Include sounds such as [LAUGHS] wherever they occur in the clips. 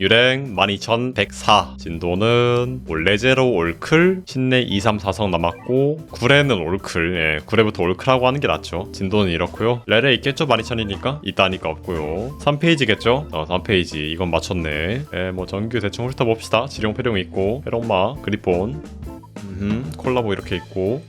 유랭 12104 진도는 올레제로 올클 신내 2, 3, 4성 남았고 구레는 올클. 예, 구레부터 올클하고 하는 게 낫죠. 진도는 이렇고요. 레레 있겠죠? 12000이니까? 있다니까 없고요. 3페이지겠죠? 어 3페이지. 이건 맞췄네. 예, 뭐 정규 대충 훑어봅시다. 지룡 페룡 있고. 페롱마 그리폰. 음, 콜라보 이렇게 있고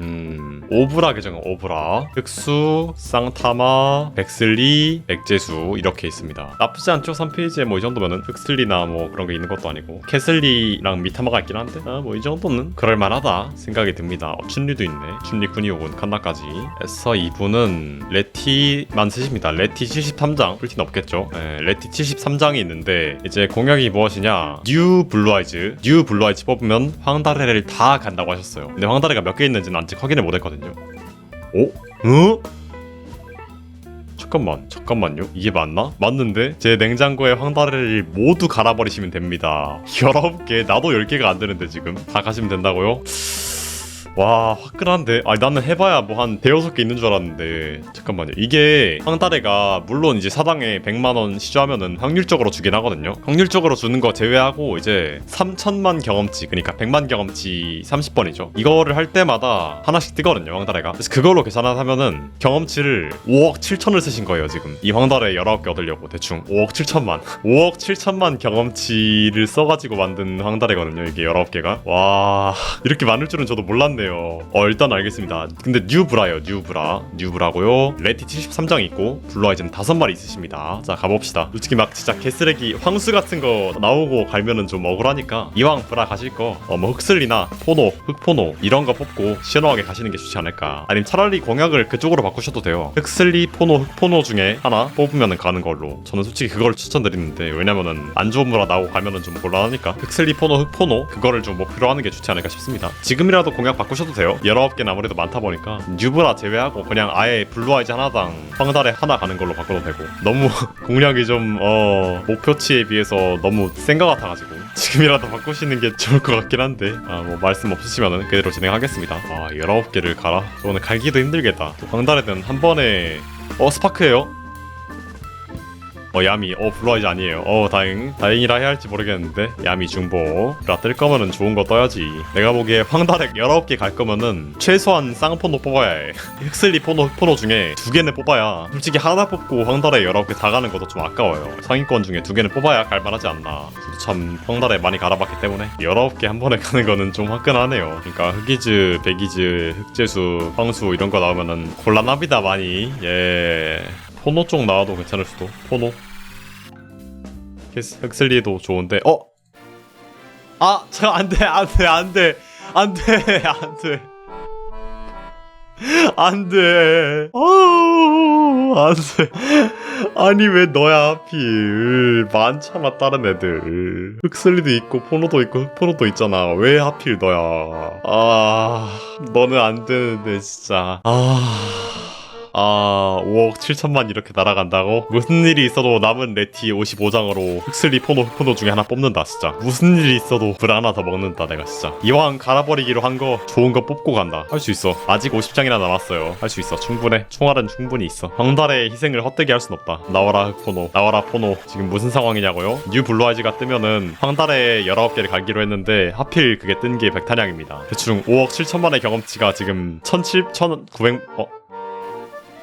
음, 오브라 계정 오브라 흑수 쌍타마 백슬리 백제수 이렇게 있습니다. 나쁘지 않죠? 3페이지에 뭐 이 정도면은 흑슬리나 뭐 그런 게 있는 것도 아니고 캐슬리랑 미타마가 있긴 한데 아, 뭐 이 정도는 그럴만하다 생각이 듭니다. 어, 춘리도 있네. 춘리 군이오군 칸나까지. 에서 이분은 레티만 쓰십니다. 레티 73장 풀티는 없겠죠? 네, 레티 73장이 있는데 이제 공약이 무엇이냐? 뉴 블루아이즈 뉴 블루아이즈 뽑으면 황다레를 다 간다고 하셨어요. 근데 황다레가 몇 개 있는지는 아직 확인을 못했거든요 오? 어? 잠깐만 잠깐만요 이게 맞나? 맞는데 제 냉장고에 황다레를 모두 갈아버리시면 됩니다 [LAUGHS] 19개 나도 10개가 안 되는데 지금 다 가시면 된다고요? 와 화끈한데? 아니 나는 해봐야 뭐 한 대여섯 개 있는 줄 알았는데. 잠깐만요. 이게 황다레가 물론 이제 사당에 100만원 시주하면은 확률적으로 주긴 하거든요. 확률적으로 주는 거 제외하고 이제 3천만 경험치 그러니까 100만 경험치 30번이죠. 이거를 할 때마다 하나씩 뜨거든요 황다레가. 그래서 그걸로 계산하면은 경험치를 5억 7천을 쓰신 거예요 지금. 이 황다레 19개 얻으려고 대충. 5억 7천만. 5억 7천만 경험치를 써가지고 만든 황다레거든요 이게 19개가. 와 이렇게 많을 줄은 저도 몰랐네요 어 일단 알겠습니다. 근데 뉴브라요 뉴브라. 뉴브라고요. 레티 73장 있고 블루아이즈는 5마리 있으십니다. 자 가봅시다. 솔직히 막 진짜 개쓰레기 황수 같은 거 나오고 갈면은 좀 억울하니까 이왕 브라 가실 거 어 뭐 흑슬리나 포노 흑포노 이런 거 뽑고 시원하게 가시는 게 좋지 않을까. 아니면 차라리 공약을 그쪽으로 바꾸셔도 돼요. 흑슬리 포노 흑포노 중에 하나 뽑으면 가는 걸로. 저는 솔직히 그걸 추천드리는데 왜냐면은 안 좋은 브라 나오고 가면은 좀 곤란하니까 흑슬리 포노 흑포노 그거를 좀 목표로 하는 게 좋지 않을까 싶습니다. 지금이라도 공약 바꾸 셔도 돼요. 19개는 아무래도 많다 보니까 뉴브라 제외하고 그냥 아예 블루아이즈 하나당 황달에 하나 가는 걸로 바꿔도 되고 너무 [LAUGHS] 공략이 좀 어, 목표치에 비해서 너무 센 것 같아가지고 지금이라도 바꾸시는 게 좋을 것 같긴 한데 아 뭐 말씀 없으시면은 그대로 진행하겠습니다. 아 19개를 가라 저는 갈기도 힘들겠다. 또 황달에는 한 번에 어 스파크예요 어 야미 어 블루아이즈 아니에요. 어 다행. 다행이라 해야 할지 모르겠는데 야미 중보. 라 뜰 거면은 좋은 거 떠야지. 내가 보기에 황달액 19개 갈 거면은 최소한 쌍포노 뽑아야 해. [LAUGHS] 흑슬리 포노 흑포노 중에 두 개는 뽑아야 솔직히 하나 뽑고 황달에 19개 다 가는 것도 좀 아까워요. 상위권 중에 두 개는 뽑아야 갈만하지 않나. 참 황달에 많이 갈아봤기 때문에 19개 한 번에 [LAUGHS] 가는 거는 좀 화끈하네요. 그러니까 흑이즈 백이즈 흑재수 황수 이런 거 나오면은 곤란합니다 많이. 예. 포노 쪽 나와도 괜찮을 수도. 포노 흑슬리도 좋은데 어? 아, 저 안돼 안돼 안돼 안돼 안돼. 안돼. 어 안돼. 아니 왜 너야 하필. 많잖아 다른 애들. 흑슬리도 있고 포노도 있고 흑포노도 있잖아. 왜 하필 너야? 아 너는 안 되는데 진짜. 아 아, 5억 7천만 이렇게 날아간다고? 무슨 일이 있어도 남은 레티 55장으로 흑슬리 포노 흑포노 중에 하나 뽑는다 진짜. 무슨 일이 있어도 불 하나 더 먹는다 내가 진짜. 이왕 갈아버리기로 한 거 좋은 거 뽑고 간다. 할 수 있어. 아직 50장이나 남았어요. 할 수 있어. 충분해. 총알은 충분히 있어. 황달의 희생을 헛되게 할 순 없다. 나와라 흑포노. 나와라 포노. 지금 무슨 상황이냐고요? 뉴 블루아이즈가 뜨면은 황달에 19개를 갈기로 했는데 하필 그게 뜬 게 백탄약입니다. 대충 5억 7천만의 경험치가 지금 1700, 1900... 어?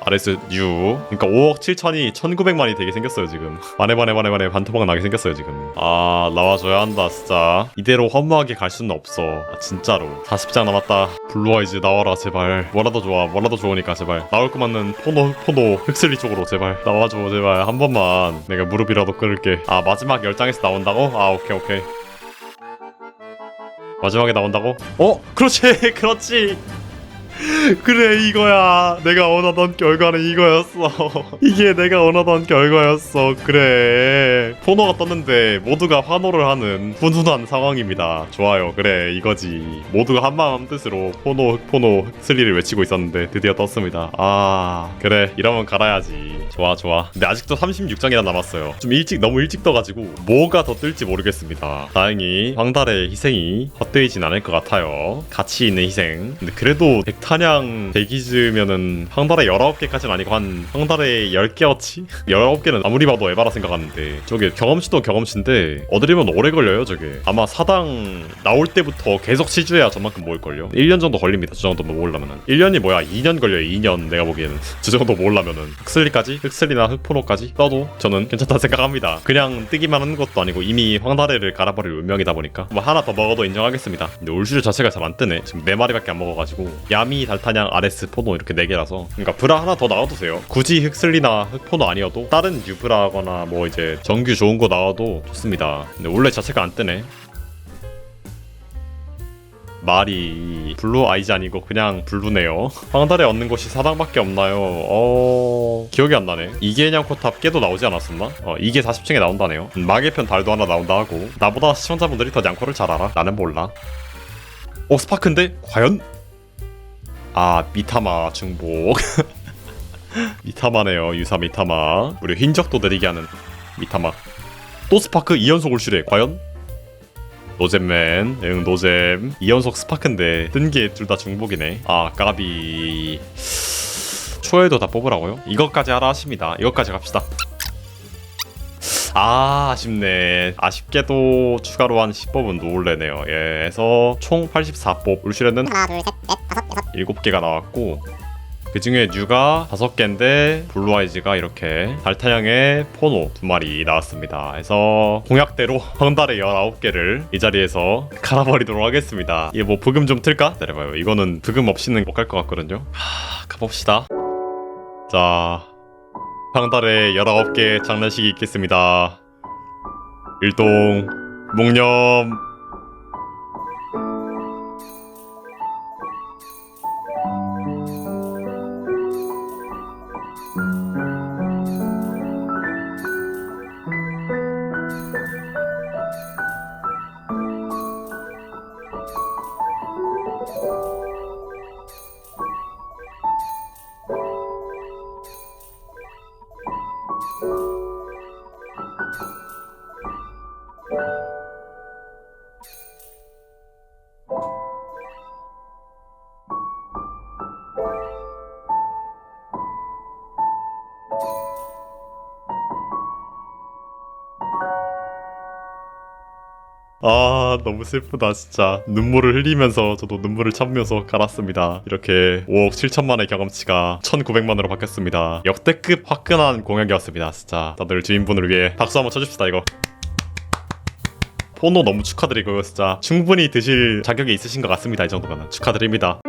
RS U. 그러니까 5억 7천이 1900만이 되게 생겼어요 지금. 만에 만에 만에 만에 반토막 나게 생겼어요 지금. 아 나와줘야 한다 진짜. 이대로 허무하게 갈 수는 없어. 아, 진짜로. 40장 남았다. 블루아이즈 나와라 제발. 뭐라도 좋아. 뭐라도 좋으니까 제발. 나올 거면은 포노 포노 흑슬리 쪽으로 제발. 나와줘 제발. 한 번만. 내가 무릎이라도 꿇을게. 아 마지막 10장에서 나온다고? 아 오케이 오케이. 마지막에 나온다고? 어? 그렇지! [LAUGHS] 그렇지 그래 이거야. 내가 원하던 결과는 이거였어. [LAUGHS] 이게 내가 원하던 결과였어. 그래. 포노가 떴는데 모두가 환호를 하는 훈훈한 상황입니다. 좋아요. 그래 이거지. 모두가 한마음 뜻으로 포노 흑포노 흑슬리를 외치고 있었는데 드디어 떴습니다. 아 그래. 이러면 갈아야지 좋아 좋아. 근데 아직도 36장이나 남았어요. 좀 일찍 너무 일찍 떠가지고 뭐가 더 뜰지 모르겠습니다. 다행히 황달의 희생이 헛되이진 않을 것 같아요. 가치 있는 희생. 근데 그래도 백탄 달타냥 대기즈면은 한 달에 19개까지는 아니고 한, 한 달에 10개어치? 19개는 아무리 봐도 에바라 생각하는데. 저게 경험치도 경험치인데 얻으려면 오래 걸려요 저게. 아마 사당 나올 때부터 계속 시주해야 저만큼 모을걸요? 1년 정도 걸립니다 저 정도 모으려면은. 1년이 뭐야? 2년 걸려요 2년. 내가 보기에는. 저 정도 모으려면은. 흑슬리까지 흑슬리나 흑포로까지 떠도 저는 괜찮다 생각합니다. 그냥 뜨기만 하는 것도 아니고 이미 황다래를 갈아버릴 운명이다 보니까 뭐 하나 더 먹어도 인정하겠습니다. 근데 울슈 자체가 잘 안 뜨네. 지금 4마리밖에 안 먹어가지고 야미 달타냥 아레스 포노 이렇게 4개라서 그러니까 브라 하나 더 나와도 돼요. 굳이 흑슬리나 흑포노 아니어도 다른 뉴브라거나 뭐 이제 정규 좋은 거 나와도 좋습니다. 근데 원래 자체가 안 뜨네 말이 블루 아이즈 아니고 그냥 블루네요. 황달에 얻는 곳이 사당밖에 없나요? 어 기억이 안 나네. 이게 냥코탑 깨도 나오지 않았었나? 어 이게 40층에 나온다네요. 음, 마계편 달도 하나 나온다 하고 나보다 시청자분들이 더 냥코를 잘 알아. 나는 몰라. 어 스파크인데 과연? 아 미타마 중복. [LAUGHS] 미타마네요 유사 미타마. 우리 흰적도 느리게 하는 미타마. 또 스파크 2연속 올슈레 과연? 노잼맨, 응 노잼. 2연속 스파크인데 뜬 게 둘 다 중복이네. 아 까비. 초에도 다 뽑으라고요? 이것까지 하라 하십니다. 이것까지 갑시다. 아 아쉽네. 아쉽게도 추가로 한 10법은 노을래네요. 예 해서 총 84법. 울슈레는 하나 둘셋넷 다섯 여섯. 7개가 나왔고 그 중에 뉴가 5개인데 블루아이즈가 이렇게 달타양의 포노 두 마리 나왔습니다. 그래서 공약대로 한 달에 19개를 이 자리에서 갈아버리도록 하겠습니다. 이게 뭐 브금 좀 틀까? 기다려봐요. 이거는 브금 없이는 못 갈 것 같거든요. 하, 가봅시다. 자, 한 달에 19개 장난식이 있겠습니다. 일동, 묵념, 아 너무 슬프다 진짜. 눈물을 흘리면서 저도 눈물을 참으면서 갈았습니다. 이렇게 5억 7천만의 경험치가 1900만으로 바뀌었습니다. 역대급 화끈한 공약이었습니다 진짜. 다들 주인분을 위해 박수 한번 쳐줍시다 이거. 포노 너무 축하드리고요 진짜. 충분히 드실 자격이 있으신 것 같습니다 이 정도면 축하드립니다